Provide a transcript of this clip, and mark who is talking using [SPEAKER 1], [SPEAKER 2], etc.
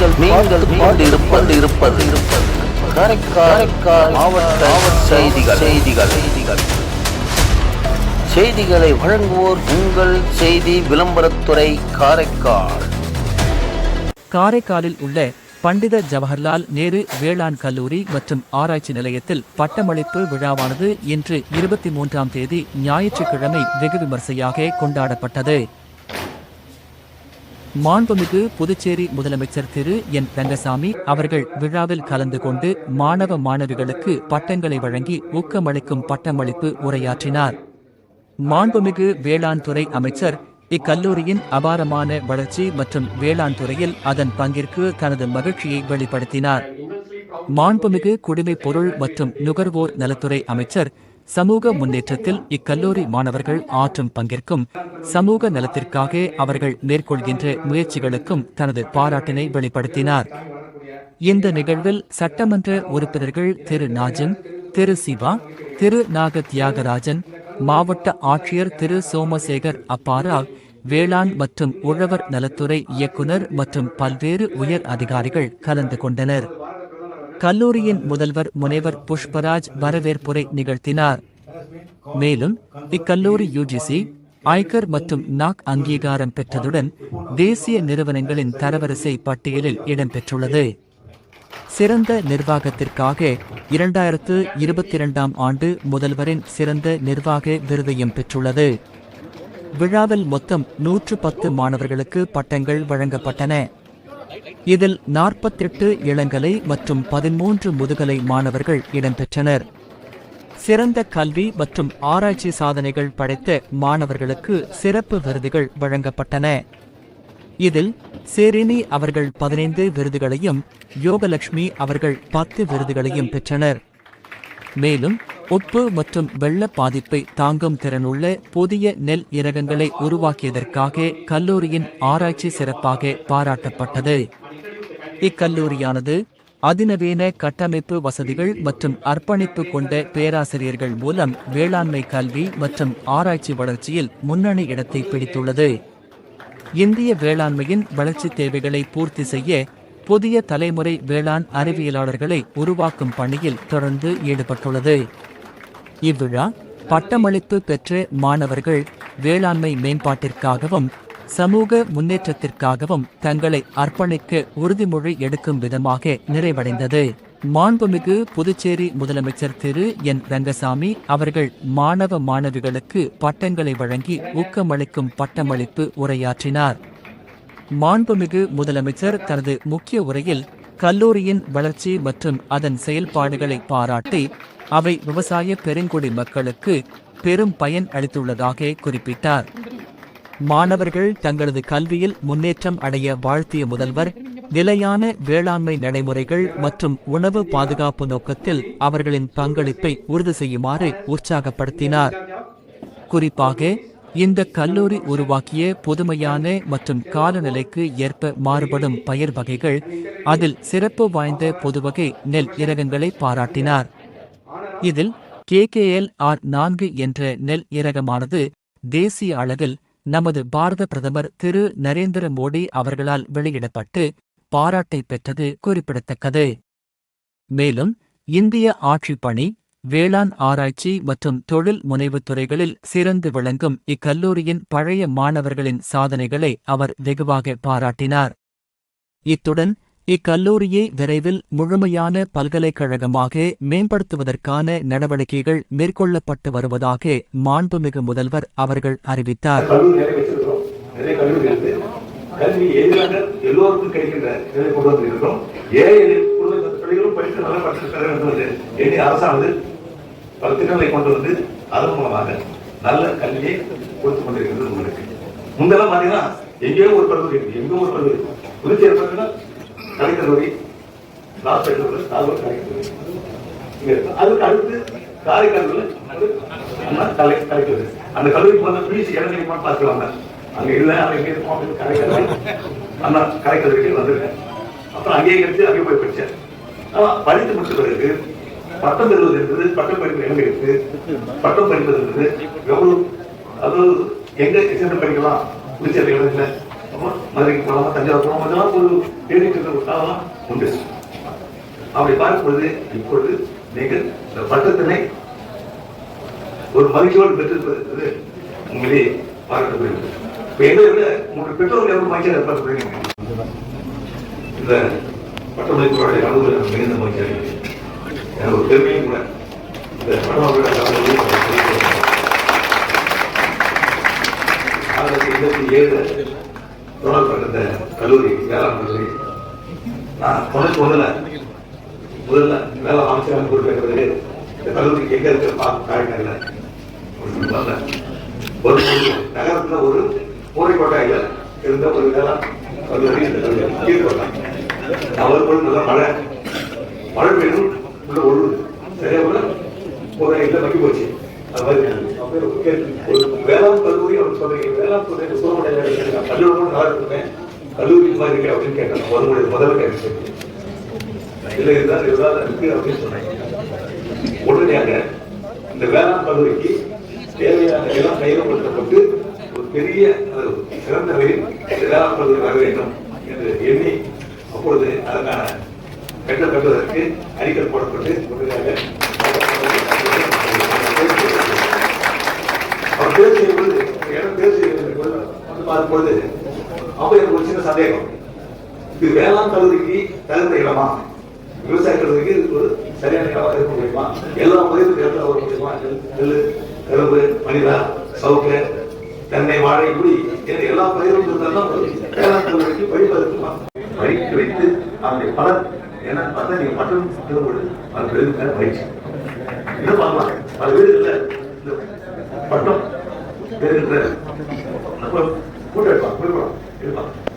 [SPEAKER 1] நீங்கள் நீங்கள் இருப்பது இருப்பது இருப்பது காரைக்கால் மாவட்ட செய்திகள் செய்திகள். செய்திகள். செய்திகளை வழங்குவோர் உங்கள் செய்தி விளம்பரத்துறை காரைக்கால்.
[SPEAKER 2] காரைக்காலில் உள்ள பண்டித ஜவஹர்லால் நேரு வேளாண் கல்லூரி மற்றும் ஆராய்ச்சி நிலையத்தில் பட்டமளிப்பு விழாவானது இன்று இருபத்தி மூன்றாம் தேதி ஞாயிற்றுக்கிழமை வெகு விமர்சையாக கொண்டாடப்பட்டது. மாண்புமிகு புதுச்சேரி முதலமைச்சர் திரு என் ரங்கசாமி அவர்கள் விழாவில் கலந்து கொண்டு மாணவ மாணவிகளுக்கு பட்டங்களை வழங்கி ஊக்கமளிக்கும் பட்டமளிப்பு உரையாற்றினார். மாண்புமிகு வேளாண் துறை அமைச்சர் இக்கல்லூரியின் அபாரமான வளர்ச்சி மற்றும் வேளாண் துறையில் அதன் பங்கிற்கு தனது மகிழ்ச்சியை வெளிப்படுத்தினார். மாண்புமிகு குடிமைப் பொருள் மற்றும் நுகர்வோர் நலத்துறை அமைச்சர் சமூக முன்னேற்றத்தில் இக்கல்லூரி மாணவர்கள் ஆற்றும் பங்கிற்கும் சமூக நலத்திற்காக அவர்கள் மேற்கொள்கின்ற முயற்சிகளுக்கும் தனது பாராட்டினை வெளிப்படுத்தினார். இந்த நிகழ்வில் சட்டமன்ற உறுப்பினர்கள் திரு நாஜன் திரு சிவா திரு நாக தியாகராஜன் மாவட்ட ஆட்சியர் திரு சோமசேகர் அப்பாரா வேளாண் மற்றும் உழவர் நலத்துறை இயக்குனர் மற்றும் பல்வேறு உயர் அதிகாரிகள் கலந்து கொண்டனர். கல்லூரியின் முதல்வர் முனைவர் புஷ்பராஜ் வரவேற்புரை நிகழ்த்தினார். மேலும் இக்கல்லூரி யுஜிசி ஐகர் மற்றும் நாக் அங்கீகாரம் பெற்றதுடன் தேசிய நிறுவனங்களின் தரவரிசை பட்டியலில் இடம்பெற்றுள்ளது. சிறந்த நிர்வாகத்திற்காக இரண்டாயிரத்து இருபத்தி இரண்டாம் ஆண்டு முதல்வரின் சிறந்த நிர்வாக விருதையும் பெற்றுள்ளது. விழாவில் மொத்தம் நூற்று பத்து மாணவர்களுக்கு பட்டங்கள் வழங்கப்பட்டன. இதில் நாற்பத்தெட்டு இளங்கலை மற்றும் பதிமூன்று முதுகலை மாணவர்கள் இடம்பெற்றனர். சிறந்த கல்வி மற்றும் ஆராய்ச்சி சாதனைகள் படைத்த மாணவர்களுக்கு சிறப்பு விருதுகள் வழங்கப்பட்டன. இதில் சேரினி அவர்கள் பதினைந்து விருதுகளையும் யோகலட்சுமி அவர்கள் பத்து விருதுகளையும் பெற்றனர். மேலும் உப்பு மற்றும் வெள்ள பாதிப்பை தாங்கும் திறனுள்ள புதிய நெல் இரகங்களை உருவாக்கியதற்காக கல்லூரியின் ஆராய்ச்சி சிறப்பாக பாராட்டப்பட்டது. இக்கல்லூரியானது அதிநவீன கட்டமைப்பு வசதிகள் மற்றும் அர்ப்பணிப்பு கொண்ட பேராசிரியர்கள் மூலம் வேளாண்மை கல்வி மற்றும் ஆராய்ச்சி வளர்ச்சியில் முன்னணி இடத்தை பிடித்துள்ளது. இந்திய வேளாண்மையின் வளர்ச்சி தேவைகளை பூர்த்தி செய்ய புதிய தலைமுறை வேளாண் அறிவியலாளர்களை உருவாக்கும் பணியில் தொடர்ந்து ஈடுபட்டுள்ளது. இவ்விழா பட்டமளிப்பு பெற்ற மாணவர்கள் வேளாண்மை மேம்பாட்டிற்காகவும் சமூக முன்னேற்றத்திற்காகவும் தங்களை அர்ப்பணிக்க உறுதிமொழி எடுக்கும் விதமாக நிறைவடைந்தது. மாண்புமிகு புதுச்சேரி முதலமைச்சர் திரு. என். ரங்கசாமி அவர்கள் மாணவ மாணவிகளுக்கு பட்டங்களை வழங்கி ஊக்கமளிக்கும் பட்டமளிப்பு உரையாற்றினார். மாண்புமிகு முதலமைச்சர் தனது முக்கிய உரையில் கல்லூரியின் வளர்ச்சி மற்றும் அதன் செயல்பாடுகளை பாராட்டி அவை விவசாய பெருங்குடி மக்களுக்கு பெரும் பயன் அளித்துள்ளதாக குறிப்பிட்டார். மாணவர்கள் தங்களது கல்வியில் முன்னேற்றம் அடைய வாழ்த்திய முதல்வர் நிலையான வேளாண்மை நடைமுறைகள் மற்றும் உணவு பாதுகாப்பு நோக்கத்தில் அவர்களின் பங்களிப்பை உறுதி செய்யுமாறு உற்சாகப்படுத்தினார். குறிப்பாக இந்த கல்லூரி உருவாக்கிய புதுமையான மற்றும் காலநிலைக்கு ஏற்ப மாறுபடும் பயிர் வகைகள் அதில் சிறப்பு வாய்ந்த பொதுவகை நெல் இரகங்களை பாராட்டினார். இதில் கேகேஎல் ஆர் நான்கு என்ற நெல் இரகமானது தேசிய அளவில் நமது பாரத பிரதமர் திரு நரேந்திர மோடி அவர்களால் வெளியிடப்பட்டு பாராட்டை பெற்றது குறிப்பிடத்தக்கது. மேலும் இந்திய ஆட்சிப் பணி வேளாண் ஆராய்ச்சி மற்றும் தொழில் முனைவுத் துறைகளில் சிறந்து விளங்கும் இக்கல்லூரியின் பழைய மாணவர்களின் சாதனைகளை அவர் வெகுவாக பாராட்டினார். இத்துடன் இக்கல்லூரியை விரைவில் முழுமையான பல்கலைக்கழகமாக மேம்படுத்துவதற்கான நடவடிக்கைகள் மேற்கொள்ளப்பட்டு வருவதாக மாண்புமிகு முதல்வர் அவர்கள் அறிவித்தார்.
[SPEAKER 3] கல்வி எதிராக எல்லோருக்கும் கிடைக்கின்ற நிலை கொண்டு வந்திருக்கிறோம். ஏழை பிள்ளைகளும் படித்து எண்ணி அரசானது பல திட்டங்களை கொண்டு வந்து அதன் மூலமாக நல்ல கல்வியை கொடுத்து கொண்டிருக்கிறது உங்களுக்கு. முந்தெல்லாம் எங்கேயோ ஒரு கல்லூரி இருக்கு. ஒரு கல்லூரி புதுச்சேரி பார்த்தீங்கன்னா கலைக்கல்லூரி லாஸ்ட் நாகூர் கலைக்கல்லூரி. இங்க இருக்கு. அதுக்கு அடுத்து காரைக்காலில் அண்ணா கலை கலைக்கல்லூரி. அந்த கல்லூரிக்கு வந்து பிசி இடம் பார்த்துருவாங்க அங்க இல்லை அங்கே எங்க இருக்கும் அப்படின்னு கலைக்கல்லூரி. அண்ணா கலைக்கல்லூரிக்கு வந்திருக்கேன். அப்புறம் அங்கேயே கிடைச்சு அங்கே போய் படிச்சேன் ஆனா படித்து முடிச்ச பிறகு பட்டம் பெறுவது இருக்குது பட்டம் படிப்பு எங்க இருக்குது பட்டம் படிப்பது இருக்குது. எவ்வளவு அது எங்க சென்று படிக்கலாம்? புதுச்சேரி இல்லை. மதுரைக்கு போகலாமா தஞ்சாவூர் போகலாமா இதெல்லாம் ஒரு தேடிட்டு இருக்கிற ஒரு காலம் உண்டு. அப்படி பார்க்கும்போது இப்பொழுது நீங்கள் இந்த பட்டத்தினை ஒரு மகிழ்ச்சியோடு பெற்றிருப்பது உண்மையிலே பார்க்கப்படுகிறது இப்ப எங்களை விட உங்களுடைய பெற்றோர்கள் எவ்வளவு மகிழ்ச்சியாக பார்க்கப்படுறீங்க இந்த பட்டமளிப்புடைய அளவு மிகுந்த மகிழ்ச்சியாக எனக்கு ஒரு பெருமையும் கூட இந்த பட்டமளிப்புடைய அளவு இருபத்தி ஏழு தொடங்கப்பட்ட கல்லூரி வேளாண் கல்லூரி நான் தொண்ணூத்தி முதல்ல முதல்ல வேலை அமைச்சராக பொறுப்பேற்றது இந்த கல்லூரி எங்க இருக்கு காய்கறில ஒரு நகரத்துல ஒரு மூளைக்கோட்டையில இருந்த ஒரு வேளாண் கல்லூரி இந்த கல்லூரி. கீழ்கோட்டை நான் வரும்போது நல்லா மழை. மழை பெய்யும் உள்ள ஒழுகுது சரியா போல ஒரு இடத்துல மக்கி போச்சு. அது மாதிரி அப்ப ஒரு வேளாண் கல்லூரி அவர் சொல்றீங்க வேளாண் கல்லூரி சோழமடையில கல்லூரி கூட நல்லா இருக்குமே கல்லூரி இது மாதிரி இருக்கு அப்படின்னு கேட்டாங்க வரும்போது முதல்ல கேட்டு இல்ல இருந்தால் இருந்தால் இருக்கு அப்படின்னு சொன்னாங்க உடனடியாக இந்த வேளாண் கல்லூரிக்கு தேவையான எல்லாம் கையகப்படுத்தப்பட்டு ஒரு பெரிய அது சிறந்த வகையில் இந்த வேளாண் கல்லூரி வர வேண்டும் என்று எண்ணி அப்பொழுது அதற்கான கட்ட கட்டுவதற்கு அடிக்கல் போடப்பட்டு உடனடியாக அவர் தேர்வு செய்யும்போது இடம் தேர்வு செய்யும்போது வந்து பார்க்கும்போது அப்ப எனக்கு ஒரு சின்ன சந்தேகம். இது வேளாண் கல்லூரிக்கு தகுந்த இடமா விவசாய கல்லூரிக்கு இது ஒரு சரியான இடமா இருக்க முடியுமா? எல்லா பயிரும் இடத்துல வர முடியுமா? நெல், கரும்பு மனிதா சவுக்கு தென்னை வாழை இப்படி என்று எல்லா பயிரும் இருந்தாலும் வேளாண் கல்லூரிக்கு வழிபாடு இருக்குமா வைத்து வைத்து அதனுடைய பலன் ஏன்னா பார்த்தா நீங்க மட்டும் திரும்பொழுது அது பெருமையான பயிற்சி. இது பண்ணலாம் பல வீடுகள்ல இந்த பட்டம் கூட்டம் எடுப்பாங்க கொடுக்கலாம் எடுப்பாங்க